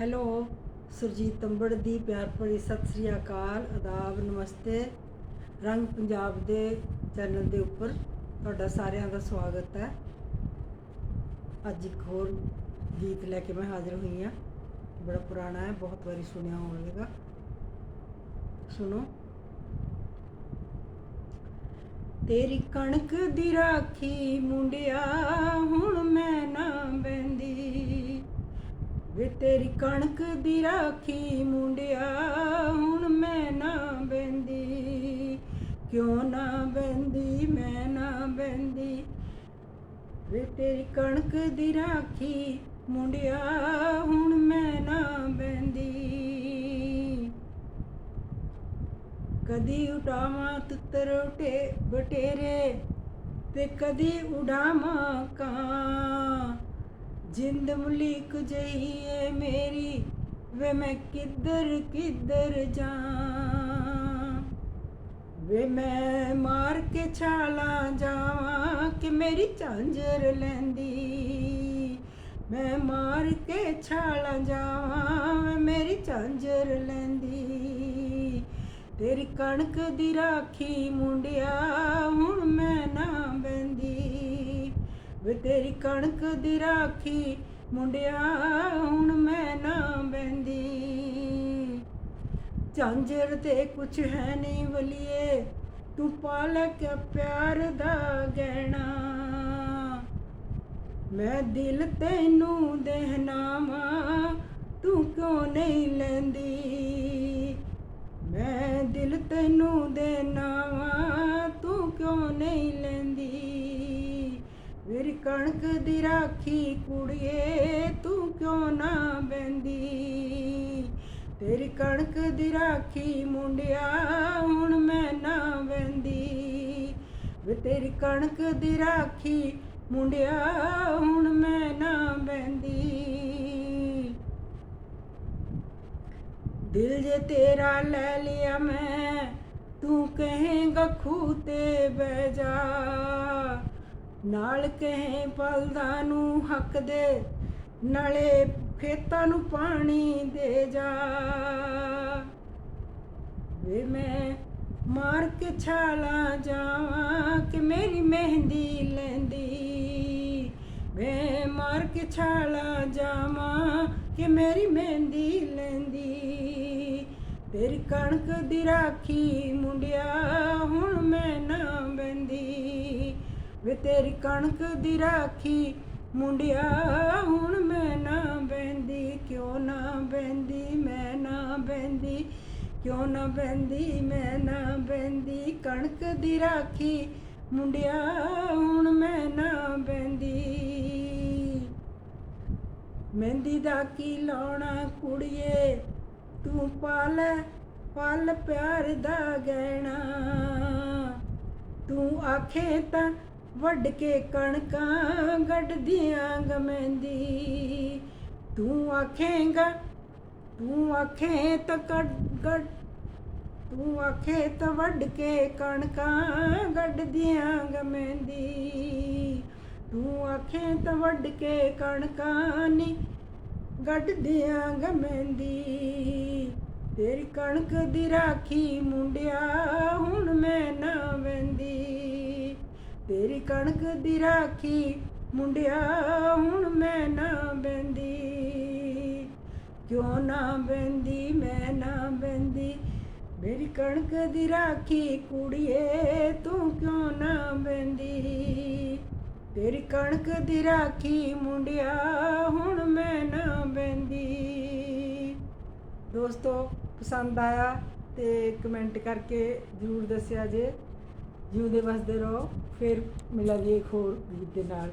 Hello, Surjit ਤੰਬੜ ਦੀ ਪਿਆਰ ਭਰੀ ਸਤਿ ਸ੍ਰੀ ਅਕਾਲ, ਆਦਾਬ, ਨਮਸਤੇ। ਰੰਗ ਪੰਜਾਬ ਦੇ ਚੈਨਲ ਦੇ ਉੱਪਰ ਤੁਹਾਡਾ ਸਾਰਿਆਂ ਦਾ ਸਵਾਗਤ ਹੈ। ਅੱਜ ਇੱਕ ਹੋਰ ਗੀਤ ਲੈ ਕੇ ਮੈਂ ਹਾਜ਼ਰ ਹੋਈ ਹਾਂ। ਬੜਾ ਪੁਰਾਣਾ ਹੈ, ਬਹੁਤ ਵਾਰੀ ਸੁਣਿਆ ਹੋਵੇਗਾ। ਸੁਣੋ। ਤੇਰੀ ਕਣਕ ਦੀ ਰਾਖੀ ਮੁੰਡਿਆ, ਹੁਣ ਵੇ ਤੇਰੀ ਕਣਕ ਦੀ ਰਾਖੀ ਮੁੰਡਿਆ, ਹੁਣ ਮੈਂ ਨਾ ਬੈੰਦੀ ਕਿਉਂ ਨਾ ਬੈੰਦੀ ਮੈਂ ਨਾ ਬੈੰਦੀ ਵੇ ਤੇਰੀ ਕਣਕ ਦੀ ਰਾਖੀ ਮੁੰਡਿਆ, ਹੁਣ ਮੈਂ ਨਾ ਬੈੰਦੀ ਕਦੀ ਉਡਾਵਾਂ ਤਿੱਤਰ ਉਟੇ ਬਟੇਰੇ ਤੇ ਕਦੀ ਉਡਾਵਾਂ ਕਾਂ। ਜਿੰਦ ਮੁਲੀਕ ਜਈ ਏ ਮੇਰੀ, ਵੇ ਮੈਂ ਕਿੱਧਰ ਕਿੱਧਰ ਜਾਵਾਂ? ਵੇ ਮੈਂ ਮਾਰ ਕੇ ਛਾਲਾਂ ਜਾਵਾਂ ਕਿ ਮੇਰੀ ਝਾਂਜਰ ਲੈਂਦੀ? ਮੈਂ ਮਾਰ ਕੇ ਛਾਲਾਂ ਜਾਵਾਂ ਮੇਰੀ ਝਾਂਜਰ ਲੈਂਦੀ? ਤੇਰੀ ਕਣਕ ਦੀ ਰਾਖੀ ਮੁੰਡਿਆ, ਹੁਣ ਮੈਂ ਨਾ ਵੇ ਤੇਰੀ ਕਣਕ ਦੀ ਰਾਖੀ, ਮੁੰਡਿਆ, ਹੁਣ ਮੈਂ ਨਾ ਬੈੰਦੀ ਝਾਂਜਰ ਤੇ ਕੁਛ ਹੈ ਨਹੀਂ ਵਲੀਏ, ਤੂੰ ਪਾਲਕ ਪਿਆਰ ਦਾ ਗਹਿਣਾ। ਮੈਂ ਦਿਲ ਤੈਨੂੰ ਦੇਹਨਾਵਾ, ਤੂੰ ਕਿਉਂ ਨਹੀਂ ਲੈਂਦੀ? ਮੈਂ ਦਿਲ ਤੈਨੂੰ ਦੇਣਾ ਕਣਕ ਦੀ ਰਾਖੀ ਕੁੜੀਏ, ਤੂੰ ਕਿਉਂ ਨਾ ਬੈੰਦੀ ਤੇਰੀ ਕਣਕ ਦੀ ਰਾਖੀ ਮੁੰਡਿਆ, ਹੁਣ ਮੈਂ ਨਾ ਬੈੰਦੀ ਵੇ ਤੇਰੀ ਕਣਕ ਦੀ ਰਾਖੀ ਮੁੰਡਿਆ, ਹੁਣ ਮੈਂ ਨਾ ਬੈੰਦੀ ਦਿਲ ਜੇ ਤੇਰਾ ਲੈ ਲਿਆ ਮੈਂ, ਤੂੰ ਕਹੇਂਗਾ ਖੂਹ ਤੇ ਬਹਿ ਜਾ। ਨਾਲ ਕਹੇ ਪਲਦਾਂ ਨੂੰ ਹੱਕ ਦੇ, ਨਾਲੇ ਖੇਤਾਂ ਨੂੰ ਪਾਣੀ ਦੇ ਜਾ। ਵੇ ਮੈਂ ਮਾਰ ਕੇ ਛਾਲਾ ਜਾਵਾਂ ਕਿ ਮੇਰੀ ਮਹਿੰਦੀ ਲੈਂਦੀ। ਵੇ ਮਾਰ ਕੇ ਛਾਲਾ ਜਾਵਾਂ ਕਿ ਮੇਰੀ ਮਹਿੰਦੀ ਲੈਂਦੀ। ਤੇਰੀ ਕਣਕ ਦੀ ਰਾਖੀ ਮੁੰਡਿਆ, ਹੁਣ ਮੈਂ ਨਾ ਵੇ ਤੇਰੀ ਕਣਕ ਦੀ ਰਾਖੀ, ਮੁੰਡਿਆ, ਹੁਣ ਮੈਂ ਨਾ ਬੈੰਦੀ ਕਿਉਂ ਨਾ ਬੈੰਦੀ ਮੈਂ ਨਾ ਬੈੰਦੀ ਕਿਉਂ ਨਾ ਬੈੰਦੀ ਮੈਂ ਨਾ ਬੈੰਦੀ ਕਣਕ ਦੀ ਰਾਖੀ, ਮੁੰਡਿਆ, ਹੁਣ ਮੈਂ ਨਾ ਬੈੰਦੀ ਮਹਿੰਦੀ ਦਾ ਕੀ ਲਾਉਣਾ ਕੁੜੀਏ, ਤੂੰ ਪਾਲ, ਪਲ ਪਿਆਰ ਦਾ ਗਹਿਣਾ। ਤੂੰ ਆਖੇ ਤਾਂ ਵੱਢ ਕੇ ਕਣਕਾਂ ਗੱਡਦੀਆਂ ਗਮੈਂਦੀ। ਤੂੰ ਆਖੇਂਗਾ, ਤੂੰ ਆਖੇ ਤਾਂ ਕੱਢ ਗੱਡ ਤੂੰ ਆਖੇ ਤਾਂ ਵੱਢ ਕੇ ਕਣਕਾਂ ਗੱਡਦੀਆਂ ਗਮੈਂਦੀ। ਤੂੰ ਆਖੇ ਤਾਂ ਵੱਢ ਕੇ ਕਣਕਾਂ ਨੀ ਗੱਡਦੀਆਂ ਗਮੈਂਦੀ। ਤੇਰੀ ਕਣਕ ਦੀ ਰਾਖੀ ਮੁੰਡਿਆ, ਹੁਣ ਮੈਂ ਨਾ ਵੰਦੀ ਤੇਰੀ ਕਣਕ ਦੀ ਰਾਖੀ, ਮੁੰਡਿਆ, ਹੁਣ ਮੈਂ ਨਾ ਬੈੰਦੀ ਕਿਉਂ ਨਾ ਬੈੰਦੀ ਮੈਂ ਨਾ ਬੈੰਦੀ ਮੇਰੀ ਕਣਕ ਦੀ ਰਾਖੀ, ਕੁੜੀਏ, ਤੂੰ ਕਿਉਂ ਨਾ ਬੈੰਦੀ ਤੇਰੀ ਕਣਕ ਦੀ ਰਾਖੀ, ਮੁੰਡਿਆ, ਹੁਣ ਮੈਂ ਨਾ ਬੈੰਦੀ ਦੋਸਤੋ, ਪਸੰਦ ਆਇਆ ਤੇ ਕਮੈਂਟ ਕਰਕੇ ਜ਼ਰੂਰ ਦੱਸਿਆ ਜੇ। ਜਿਉਂਦੇ ਵਸਦੇ ਰਹੋ ਫਿਰ ਮਿਲਾਂਗੇ ਇੱਕ ਹੋਰ ਗੀਤ ਦੇ ਨਾਲ।